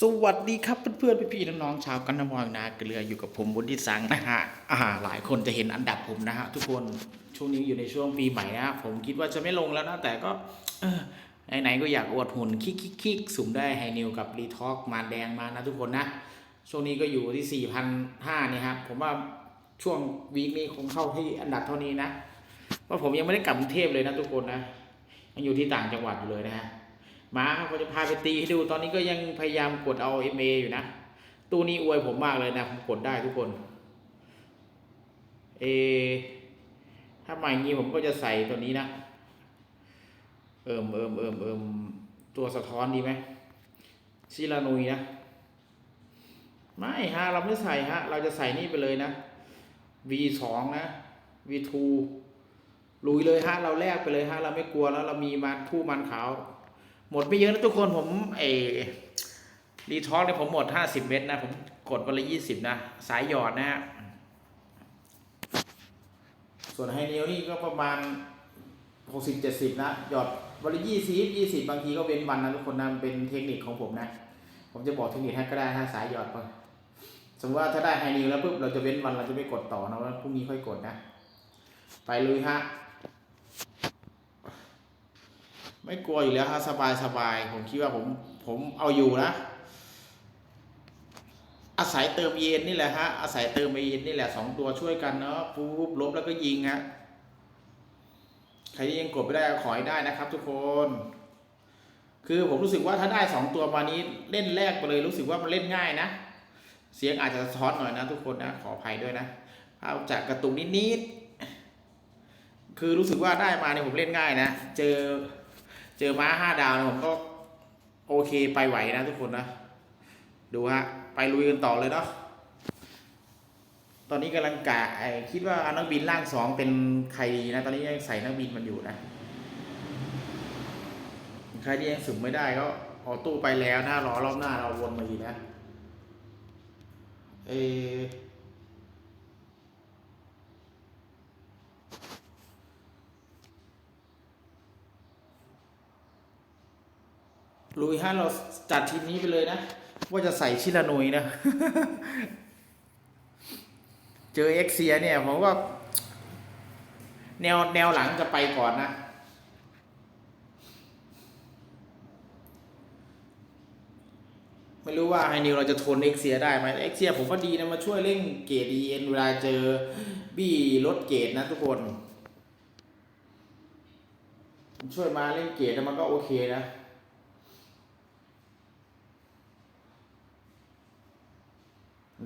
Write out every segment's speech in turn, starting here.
สวัสดีครับเพื่อนๆพี่ๆน้องๆชาวกันนมองนาเกลืออยู่กับผมบุญที่สังนะฮะอ่าหลายคนจะเห็นอันดับผมนะฮะทุกคนช่วงนี้อยู่ในช่วงปีใหม่นะผมคิดว่าจะไม่ลงแล้วนะแต่ก็เออไหนๆก็อยากอวดหุ่นคิกคิกสุ่มได้ไฮนิวกับรีทอกมาแดงมานะทุกคนนะ ช่วงนี้ก็อยู่ที่4 5 0 0เนี่ยครับผมว่าช่วงวีคนี้คงเข้าที่อันดับเท่านี้นะเพราะผมยังไม่ได้กลับกรุงเทพเลยนะทุกคนนะยังอยู่ที่ต่างจังหวัดอยู่เลยนะฮะ มาครับผมจะพาไปตีให้ดูตอนนี้ก็ยังพยายามกดเอาเอเอยู่นะตู้นี้อวยผมมากเลยนะผมกดได้ทุกคนเอถ้ามาอย่างนี้ผมก็จะใส่ตัวนี้นะเอิมเอิมเอิมเอิมตัวสะท้อนดีไหมชิลานุยนะ ไม่ฮะเราไม่ใส่ฮะ เราจะใส่นี่ไปเลยนะ V2 นะ V2 ลุยเลยฮะ เราแลกไปเลยฮะ เราไม่กลัวแล้วเรามีมันผู้มันขาว หมดไม่เยอะนะทุกคนผมเอรีทอล์กเนี่ยผมหมด50เม็ดนะ ผมกดวันละ20นะ สายหยอดนะฮะ ส่วนไฮเนียวนี่ก็ประมาณ60 70นะ หยอดวันละ20 20บยี่สิบบางทีก็เว้นวันนะทุกคนนะเป็นเทคนิคของผมนะ ผมจะบอกเทคนิคให้ก็ได้ถ้าสายหยอดก่อนสมมติว่าถ้าได้ไฮนิวแล้วปุ๊บเราจะเว้นวันเราจะไม่กดต่อนะว่าพรุ่งนี้ค่อยกดนะ ไปเลยฮะ ไม่กลัวอยู่แล้วฮะสบายสบายผมคิดว่าผมผมเอาอยู่นะ อาศัยเติมเย็นนี่แหละฮะอาศัยเติมเย็นนี่แหละสองตัวช่วยกันเนาะปุ๊บลบแล้วก็ยิงฮะใครที่ยังกดไม่ได้ขอให้ได้นะครับ ทุกคน คือผมรู้สึกว่าถ้าได้สองตัวมานี้เล่นแรกไปเลยรู้สึกว่ามันเล่นง่ายนะเสียงอาจจะสะท้อนหน่อยนะทุกคนนะขออภัยด้วยนะภาจากกระตุกนิดๆคือรู้สึกว่าได้มาเนี่ยผมเล่นง่ายนะ เจอ เจอม้าห้าดาวนะผมก็โอเคไปไหวนะทุกคนนะ ดูฮะ ไปลุยกันต่อเลยเนาะตอนนี้กำลังกะไอคิดว่าเอานักบินล่างสองเป็นใครดีนะ ตอนนี้ยังใส่นักบินมันอยู่นะใครที่ยังสุ่มไม่ได้ก็ออตู้ไปแล้วนะรอรอบหน้าเราวนมาอีกนะเออ ลุยฮะเราจัดทีมนี้ไปเลยนะ ว่าจะใส่ชิลานุยนะ เจอเอ็กเซียเนี่ยผมว่า แนวแนวหลังจะไปก่อนนะไม่รู้ว่าไฮนิวเราจะทนเอ็กเซียได้ไหมเอ็กเซียผมว่าดีนะมาช่วยเร่งเกรดดีเอ็นเวลาเจอบี้ลดเกรดนะทุกคน ช่วยมาเล่นเกรดมันก็โอเคนะ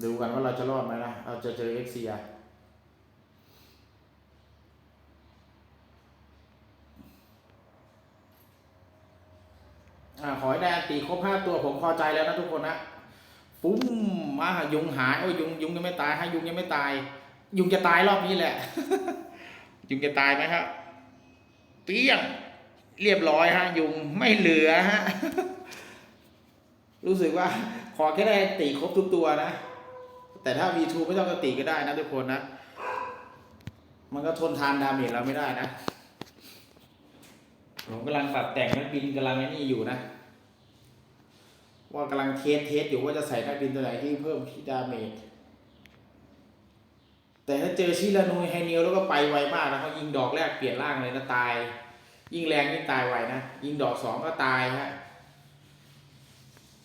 ดูกันว่าเราจะรอดไหมนะ เราจะเจอเอ็กเซียอ่าขอให้ได้อันตีครบห้าตัวผมพอใจแล้วนะทุกคนนะปุ้มมายุงหายโอ้ยยุงยุงยังไม่ตายฮะยุงยังไม่ตาย ยุงจะตายรอบนี้แหละ ยุงจะตายไหมครับเปี้ยงเรียบร้อยฮะยุงไม่เหลือฮะรู้สึกว่าขอแค่ได้ตีครบทุกตัวนะ แต่ถ้า V2 ไม่ต้องกตีก็ได้นะทุกคนนะ มันก็ทนทานดาเมจเราไม่ได้นะ ผมกำลังปรับแต่งนักบินกำลังไอ้นี่อยู่นะ ว่ากำลังเทสเทสอยู่ว่าจะใส่นักบินตัวไหนที่เพิ่มที่ดาเมจแต่ถ้าเจอชิลานุยไฮเนียลแล้วก็ไปไวมากนะเขายิงดอกแรกเปลี่ยนร่างเลยนะตาย ยิงแรงยิ่งตายไวนะ ยิงดอกสองก็ตายฮะ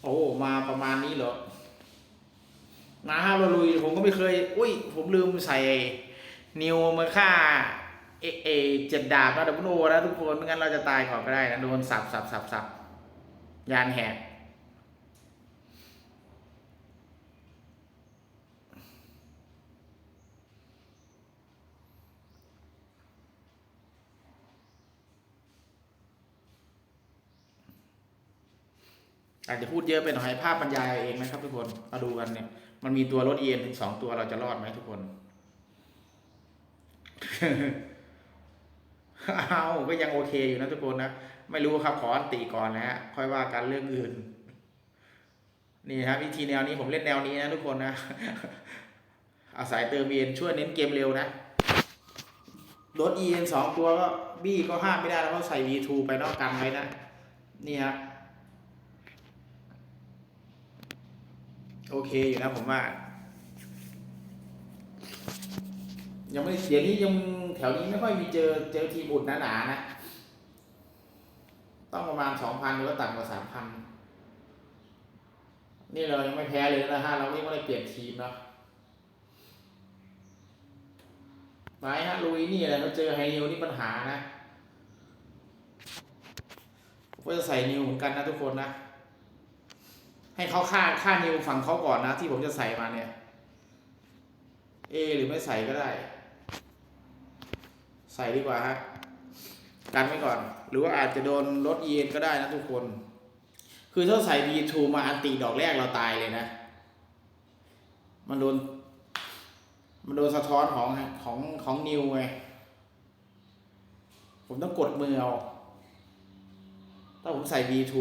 โอ้มาประมาณนี้เหรอ นาฮาเราลุยผมก็ไม่เคย อุ้ย ผมลืมใส่นิวมาค่าเอเอเจ็ดดาบนะดับโอนะทุกคนไม่งั้นเราจะตายก่อนก็ได้นะโดนสับสับสับสับยานแหก อาจจะพูดเยอะไปหน่อยภาพบรรยายเองนะครับ ทุกคนมาดูกันเนี่ย มันมีตัวรถเอ็นถึงสองตัวเราจะรอดไหมทุกคนเอาก็ยังโอเคอยู่นะทุกคนนะไม่รู้ครับขออันติก่อนนะฮะค่อยว่ากันเรื่องอื่น นี่ครับวิธีแนวนี้ผมเล่นแนวนี้นะทุกคนนะอาศัยเติมเอ็นช่วยเน้นเกมเร็วนะรถ e n สองตัวก็บี้ก็ห้ามไม่ได้แล้วเพราใส่ v2 ไปนอกกันไว้นะนี่ฮะ โอเคอยู่นะผมว่า ยังไม่เดี๋ยวนี้ยังแถวนี้ไม่ค่อยมีเจอเจอทีมอุดหนาๆนนะ ต้องประมาณสองพันหรือว่าต่ำกว่าสามพันนี่เรายังไม่แพ้เลยนะฮะเรายังไม่ได้เปลี่ยนทีมเนาะไปฮะลุยนี่อะไรเราเจอไฮนิวนี่ปัญหานะก็จะใส่นิวเหมือนกันนะทุกคนนะ ให้เขาฆ่าฆ่านิวฝั่งเขาก่อนนะ ที่ผมจะใส่มาเนี่ยเอหรือไม่ใส่ก็ได้ ใส่ดีกว่าฮะกันไว้ก่อน หรือว่าอาจจะโดนลดเย็นก็ได้นะทุกคน คือถ้าใส่ B2 มาอันตีดอกแรกเราตายเลยนะ มันโดน มันโดนสะท้อนของของของนิวไง ผมต้องกดมือเอาถ้าผมใส่ B2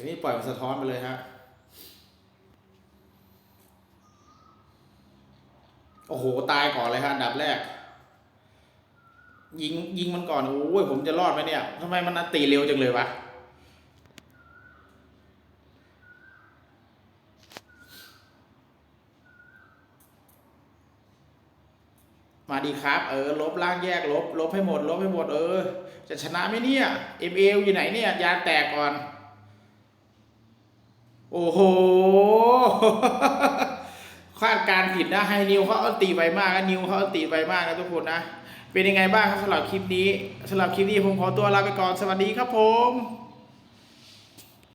ทีนี้ปล่อยมันสะท้อนไปเลยฮะ โอ้โห ตายก่อนเลยฮะดับแรก ยิงยิงมันก่อน โอ้ยผมจะรอดไหมเนี่ยทำไมมันตีเร็วจังเลยวะมาดีครับเออลบล่างแยกลบ ลบให้หมด ลบให้หมดเออ จะชนะไหมเนี่ยเอ็มเออยู่ไหนเนี่ย ยาแตกก่อน โอ้โหคาดการผิดนะให้นิวเขาเอาตีไปมากนะนิวเขาเอาตีไปมากนะทุกคนนะ เป็นยังไงบ้างครับสำหรับคลิปนี้สำหรับคลิปนี้ผมขอตัวลาไปก่อนสวัสดีครับผม